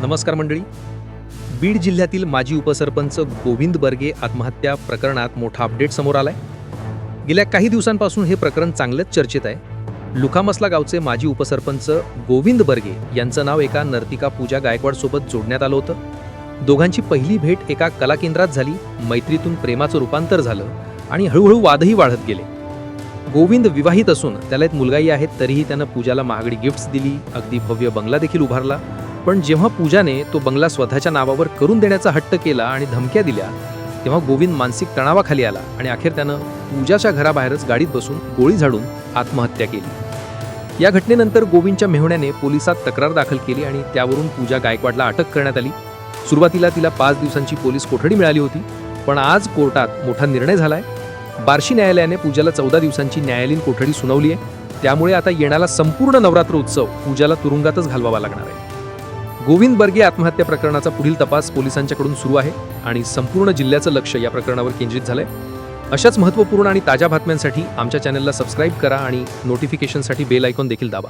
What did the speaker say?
नमस्कार मंडळी. बीड जिल्ह्यातील माजी उपसरपंच गोविंद बर्गे आत्महत्या प्रकरणात मोठा अपडेट समोर आलाय. गेल्या काही दिवसांपासून हे प्रकरण चांगलंच चर्चेत आहे. लुखामसला गावचे माजी उपसरपंच गोविंद बर्गे यांचं नाव एका नर्तिका पूजा गायकवाडसोबत जोडण्यात आलं होतं. दोघांची पहिली भेट एका कला केंद्रात झाली मैत्रीतून प्रेमाचं रूपांतर झालं आणि हळूहळू वादही वाढत गेले. गोविंद विवाहित असून त्याला एक मुलगाही आहे तरीही त्यानं पूजाला महागडी गिफ्ट्स दिली अगदी भव्य बंगला देखील उभारला. पण जेव्हा पूजाने तो बंगला स्वतःच्या नावावर करून देण्याचा हट्ट केला आणि धमक्या दिल्या तेव्हा गोविंद मानसिक तणावाखाली आला आणि अखेर त्यानं पूजाच्या घराबाहेरच गाडीत बसून गोळी झाडून आत्महत्या केली. या घटनेनंतर गोविंदच्या मेहुण्याने पोलिसात तक्रार दाखल केली आणि त्यावरून पूजा गायकवाडला अटक करण्यात आली. सुरुवातीला तिला पाच दिवसांची पोलीस कोठडी मिळाली होती पण आज कोर्टात मोठा निर्णय झालाय. बार्शी न्यायालयाने पूजाला चौदा दिवसांची न्यायालयीन कोठडी सुनावली आहे. त्यामुळे आता येणारा संपूर्ण नवरात्र उत्सव पूजाला तुरुंगातच घालवावा लागणार आहे. गोविंद बर्गे आत्महत्या प्रकरणाचा पुढील तपास पोलिसांच्याकडून सुरू आहे आणि संपूर्ण जिल्ह्याचं लक्ष या प्रकरणावर केंद्रित झालंय. अशाच महत्त्वपूर्ण आणि ताज्या बातम्यांसाठी आमच्या चॅनलला सबस्क्राईब करा आणि नोटिफिकेशनसाठी बेल आयकॉन देखील दाबा.